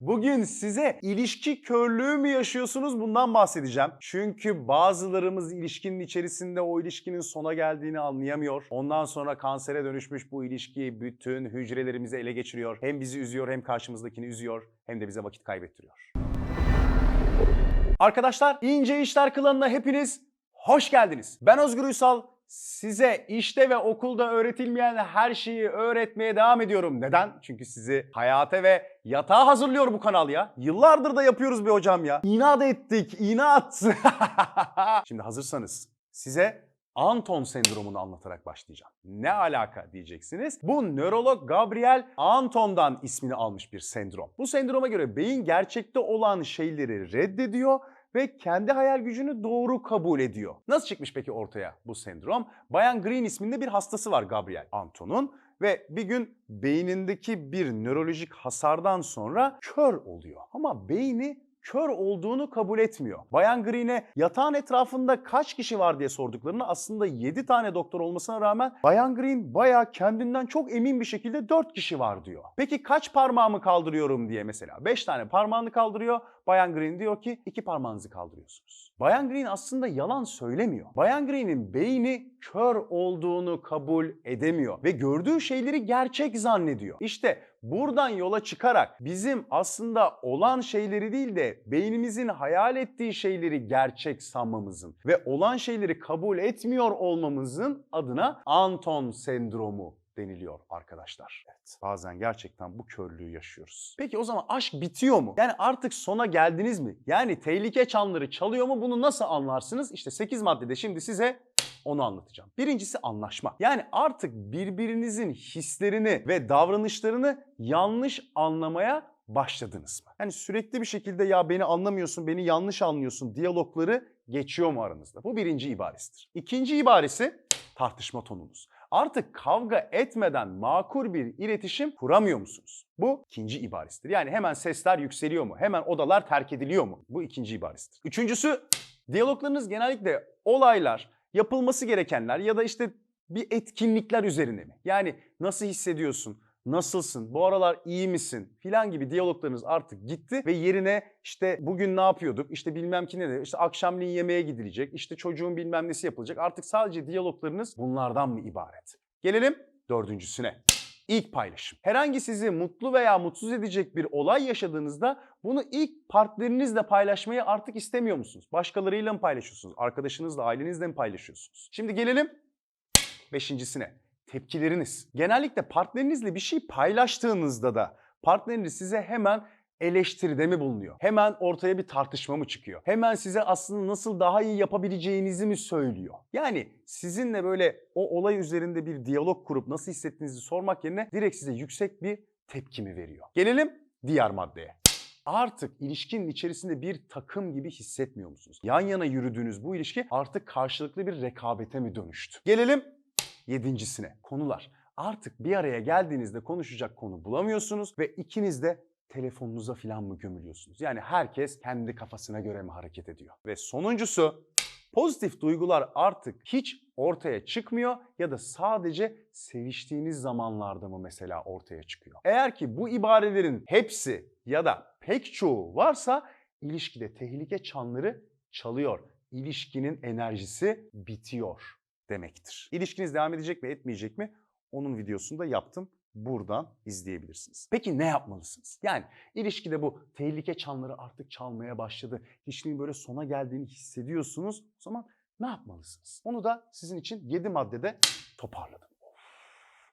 Bugün size ilişki körlüğü mü yaşıyorsunuz bundan bahsedeceğim. Çünkü bazılarımız ilişkinin içerisinde o ilişkinin sona geldiğini anlayamıyor. Ondan sonra kansere dönüşmüş bu ilişki bütün hücrelerimizi ele geçiriyor. Hem bizi üzüyor hem karşımızdakini üzüyor hem de bize vakit kaybettiriyor. Arkadaşlar İnce İşler Klanı'na hepiniz hoş geldiniz. Ben Özgür Uysal. Size işte ve okulda öğretilmeyen her şeyi öğretmeye devam ediyorum. Neden? Çünkü sizi hayata ve yatağa hazırlıyor bu kanal ya. Yıllardır da yapıyoruz be hocam ya. İnat ettik, inat. Şimdi hazırsanız size Anton sendromunu anlatarak başlayacağım. Ne alaka diyeceksiniz? Bu nörolog Gabriel Anton'dan ismini almış bir sendrom. Bu sendroma göre beyin gerçekte olan şeyleri reddediyor ve kendi hayal gücünü doğru kabul ediyor. Nasıl çıkmış peki ortaya bu sendrom? Bayan Green isminde bir hastası var Gabriel Anton'un ve bir gün beynindeki bir nörolojik hasardan sonra kör oluyor. Ama beyni kör olduğunu kabul etmiyor. Bayan Green'e yatağın etrafında kaç kişi var diye sorduklarında aslında 7 tane doktor olmasına rağmen Bayan Green bayağı kendinden çok emin bir şekilde 4 kişi var diyor. Peki kaç parmağımı kaldırıyorum diye mesela 5 tane parmağını kaldırıyor. Bayan Green diyor ki 2 parmağınızı kaldırıyorsunuz. Bayan Green aslında yalan söylemiyor. Bayan Green'in beyni kör olduğunu kabul edemiyor ve gördüğü şeyleri gerçek zannediyor. İşte buradan yola çıkarak bizim aslında olan şeyleri değil de beynimizin hayal ettiği şeyleri gerçek sanmamızın ve olan şeyleri kabul etmiyor olmamızın adına Anton sendromu deniliyor arkadaşlar. Evet, bazen gerçekten bu körlüğü yaşıyoruz. Peki o zaman aşk bitiyor mu? Yani artık sona geldiniz mi? Yani tehlike çanları çalıyor mu? Bunu nasıl anlarsınız? İşte 8 maddede şimdi size onu anlatacağım. Birincisi anlaşma. Yani artık birbirinizin hislerini ve davranışlarını yanlış anlamaya başladınız mı? Yani sürekli bir şekilde ya beni anlamıyorsun, beni yanlış anlıyorsun diyalogları geçiyor mu aranızda? Bu birinci ibaresidir. İkinci ibaresi tartışma tonunuz. Artık kavga etmeden makul bir iletişim kuramıyor musunuz? Bu ikinci ibaresidir. Yani hemen sesler yükseliyor mu? Hemen odalar terk ediliyor mu? Bu ikinci ibaresidir. Üçüncüsü diyaloglarınız genellikle olaylar, yapılması gerekenler ya da işte bir etkinlikler üzerine mi? Yani nasıl hissediyorsun? Nasılsın? Bu aralar iyi misin? Filan gibi diyaloglarınız artık gitti ve yerine işte bugün ne yapıyorduk? İşte bilmem ki ne de işte akşamleyin yemeğe gidilecek. işte çocuğun bilmem nesi yapılacak. Artık sadece diyaloglarınız bunlardan mı ibaret? Gelelim dördüncüsüne. İlk paylaşım. Herhangi sizi mutlu veya mutsuz edecek bir olay yaşadığınızda bunu ilk partnerinizle paylaşmayı artık istemiyor musunuz? Başkalarıyla mı paylaşıyorsunuz? Arkadaşınızla, ailenizle mi paylaşıyorsunuz? Şimdi gelelim beşincisine. Tepkileriniz. Genellikle partnerinizle bir şey paylaştığınızda da partneriniz size hemen eleştiride mi bulunuyor? Hemen ortaya bir tartışma mı çıkıyor? Hemen size aslında nasıl daha iyi yapabileceğinizi mi söylüyor? Yani sizinle böyle o olay üzerinde bir diyalog kurup nasıl hissettiğinizi sormak yerine direkt size yüksek bir tepki mi veriyor? Gelelim diğer maddeye. Artık ilişkinin içerisinde bir takım gibi hissetmiyor musunuz? Yan yana yürüdüğünüz bu ilişki artık karşılıklı bir rekabete mi dönüştü? Gelelim yedincisine. Konular. Artık bir araya geldiğinizde konuşacak konu bulamıyorsunuz ve ikiniz de telefonunuza falan mı gömülüyorsunuz? Yani herkes kendi kafasına göre mi hareket ediyor? Ve sonuncusu pozitif duygular artık hiç ortaya çıkmıyor ya da sadece seviştiğiniz zamanlarda mı mesela ortaya çıkıyor? Eğer ki bu ibarelerin hepsi ya da pek çoğu varsa ilişkide tehlike çanları çalıyor. İlişkinin enerjisi bitiyor demektir. İlişkiniz devam edecek mi etmeyecek mi? Onun videosunu da yaptım. Buradan izleyebilirsiniz. Peki ne yapmalısınız? Yani ilişkide bu tehlike çanları artık çalmaya başladı. İlişkinin böyle sona geldiğini hissediyorsunuz. O zaman ne yapmalısınız? Onu da sizin için 7 maddede toparladım.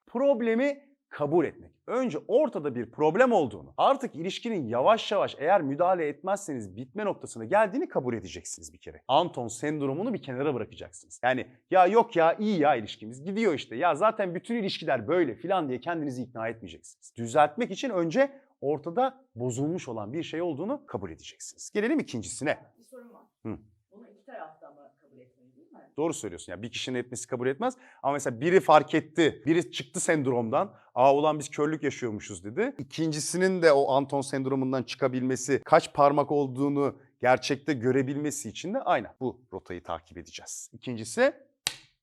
Problemi kabul etmek. Önce ortada bir problem olduğunu, artık ilişkinin yavaş yavaş eğer müdahale etmezseniz bitme noktasına geldiğini kabul edeceksiniz bir kere. Anton sendromunu bir kenara bırakacaksınız. Yani ya yok ya iyi ya ilişkimiz gidiyor işte ya zaten bütün ilişkiler böyle filan diye kendinizi ikna etmeyeceksiniz. Düzeltmek için önce ortada bozulmuş olan bir şey olduğunu kabul edeceksiniz. Gelelim ikincisine. Bir sorum var. Hı. Bunu iki tarafta mı kabul etmeli değil mi? Doğru söylüyorsun. Yani bir kişinin etmesi kabul etmez. Ama mesela biri fark etti, biri çıktı sendromdan. Aa ulan biz körlük yaşıyormuşuz dedi. İkincisinin de o Anton sendromundan çıkabilmesi, kaç parmak olduğunu gerçekte görebilmesi için de aynen bu rotayı takip edeceğiz. İkincisi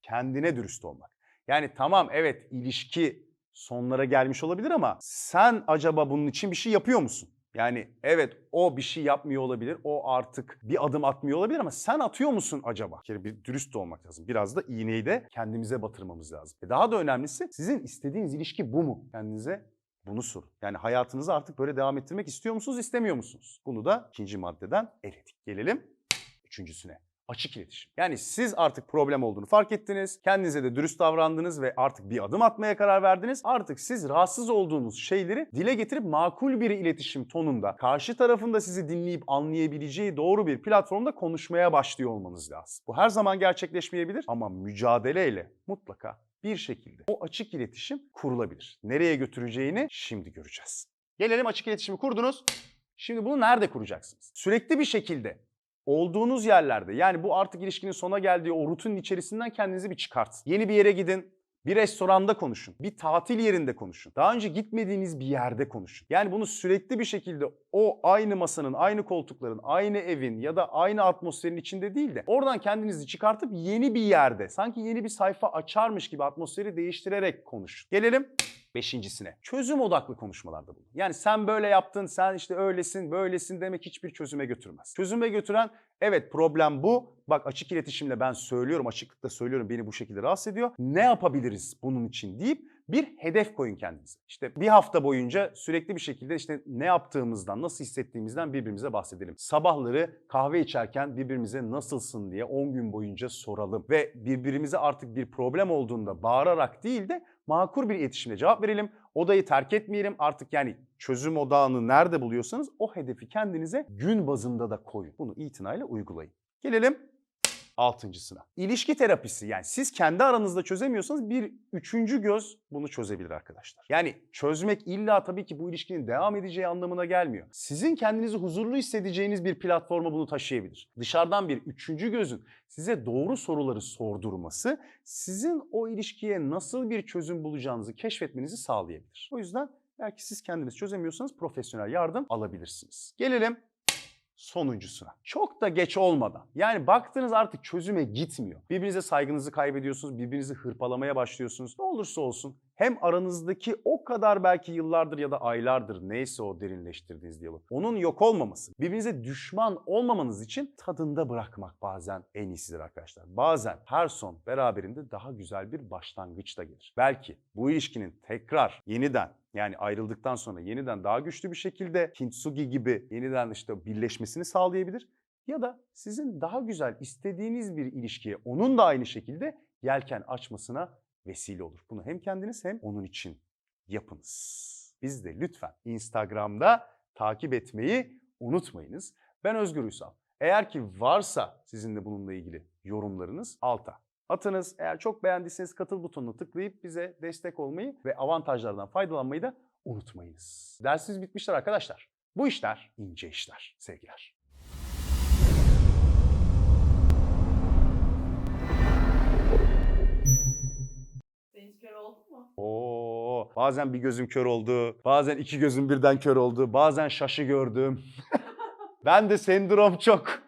kendine dürüst olmak. Yani tamam evet ilişki sonlara gelmiş olabilir ama sen acaba bunun için bir şey yapıyor musun? Yani evet o bir şey yapmıyor olabilir. O artık bir adım atmıyor olabilir ama sen atıyor musun acaba? Bir kere bir dürüst olmak lazım. Biraz da iğneyi de kendimize batırmamız lazım. Ve daha da önemlisi sizin istediğiniz ilişki bu mu? Kendinize bunu sorun. Yani hayatınızı artık böyle devam ettirmek istiyor musunuz, istemiyor musunuz? Bunu da ikinci maddeden eledik. Gelelim üçüncüsüne. Açık iletişim. Yani siz artık problem olduğunu fark ettiniz. Kendinize de dürüst davrandınız ve artık bir adım atmaya karar verdiniz. Artık siz rahatsız olduğunuz şeyleri dile getirip makul bir iletişim tonunda, karşı tarafın da sizi dinleyip anlayabileceği doğru bir platformda konuşmaya başlıyor olmanız lazım. Bu her zaman gerçekleşmeyebilir ama mücadeleyle mutlaka bir şekilde o açık iletişim kurulabilir. Nereye götüreceğini şimdi göreceğiz. Gelelim açık iletişimi kurdunuz. Şimdi bunu nerede kuracaksınız? Sürekli bir şekilde olduğunuz yerlerde yani bu artık ilişkinin sona geldiği o rutinin içerisinden kendinizi bir çıkartın. Yeni bir yere gidin. Bir restoranda konuşun. Bir tatil yerinde konuşun. Daha önce gitmediğiniz bir yerde konuşun. Yani bunu sürekli bir şekilde o aynı masanın, aynı koltukların, aynı evin ya da aynı atmosferin içinde değil de oradan kendinizi çıkartıp yeni bir yerde, sanki yeni bir sayfa açarmış gibi atmosferi değiştirerek konuşun. Gelelim Beşincisine çözüm odaklı konuşmalarda bulun. Yani sen böyle yaptın, sen işte öylesin, böylesin demek hiçbir çözüme götürmez. Çözüme götüren evet problem bu. Bak açık iletişimle ben söylüyorum, açıklıkla söylüyorum beni bu şekilde rahatsız ediyor. Ne yapabiliriz bunun için deyip bir hedef koyun kendinize. İşte bir hafta boyunca sürekli bir şekilde işte ne yaptığımızdan, nasıl hissettiğimizden birbirimize bahsedelim. Sabahları kahve içerken birbirimize nasılsın diye 10 gün boyunca soralım. Ve birbirimize artık bir problem olduğunda bağırarak değil de makul bir iletişimle cevap verelim. Odayı terk etmeyelim. Artık yani çözüm odağını nerede buluyorsanız o hedefi kendinize gün bazında da koyun. Bunu itinayla uygulayın. Gelelim altıncısına. İlişki terapisi yani siz kendi aranızda çözemiyorsanız bir üçüncü göz bunu çözebilir arkadaşlar. Yani çözmek illa tabii ki bu ilişkinin devam edeceği anlamına gelmiyor. Sizin kendinizi huzurlu hissedeceğiniz bir platforma bunu taşıyabilir. Dışarıdan bir üçüncü gözün size doğru soruları sordurması sizin o ilişkiye nasıl bir çözüm bulacağınızı keşfetmenizi sağlayabilir. O yüzden belki siz kendiniz çözemiyorsanız profesyonel yardım alabilirsiniz. Gelelim sonuncusuna. Çok da geç olmadan. Yani baktınız artık çözüme gitmiyor. Birbirinize saygınızı kaybediyorsunuz, birbirinizi hırpalamaya başlıyorsunuz. Ne olursa olsun hem aranızdaki o kadar belki yıllardır ya da aylardır neyse o derinleştirdiğiniz diyalog. Onun yok olmaması, birbirinize düşman olmamanız için tadında bırakmak bazen en iyisidir arkadaşlar. Bazen her son beraberinde daha güzel bir başlangıç da gelir. Belki bu ilişkinin tekrar yeniden yani ayrıldıktan sonra yeniden daha güçlü bir şekilde kintsugi gibi yeniden işte birleşmesini sağlayabilir. Ya da sizin daha güzel istediğiniz bir ilişkiye onun da aynı şekilde yelken açmasına vesile olur. Bunu hem kendiniz hem onun için yapınız. Biz de lütfen Instagram'da takip etmeyi unutmayınız. Ben Özgür Uysal. Eğer ki varsa sizin de bununla ilgili yorumlarınız alta atınız. Eğer çok beğendiyseniz katıl butonuna tıklayıp bize destek olmayı ve avantajlardan faydalanmayı da unutmayınız. Dersiniz bitmişler arkadaşlar. Bu işler ince işler sevgiler. Sen hiç kör oldun mu? Oo, bazen bir gözüm kör oldu, bazen iki gözüm birden kör oldu, bazen şaşı gördüm. ben de sendrom çok.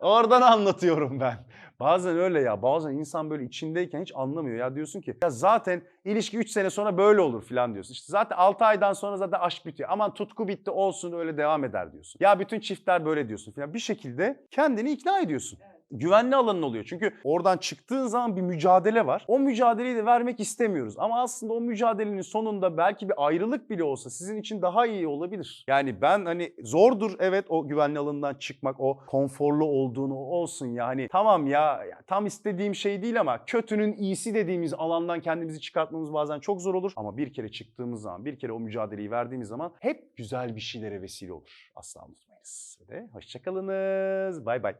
Oradan anlatıyorum ben. Bazen öyle ya. Bazen insan böyle içindeyken hiç anlamıyor. Ya diyorsun ki ya zaten ilişki 3 sene sonra böyle olur falan diyorsun. İşte zaten 6 aydan sonra zaten aşk bitiyor. Aman tutku bitti olsun öyle devam eder diyorsun. Ya bütün çiftler böyle diyorsun falan. Bir şekilde kendini ikna ediyorsun. Evet. Güvenli alanın oluyor. Çünkü oradan çıktığın zaman bir mücadele var. O mücadeleyi de vermek istemiyoruz. Ama aslında o mücadelenin sonunda belki bir ayrılık bile olsa sizin için daha iyi olabilir. Yani ben hani zordur evet o güvenli alanından çıkmak, o konforlu olduğunu olsun yani. Tamam ya, tam istediğim şey değil ama kötünün iyisi dediğimiz alandan kendimizi çıkartmamız bazen çok zor olur. Ama bir kere çıktığımız zaman, bir kere o mücadeleyi verdiğimiz zaman hep güzel bir şeylere vesile olur. Asla unutmayınız. Ve hoşçakalınız. Bay bay.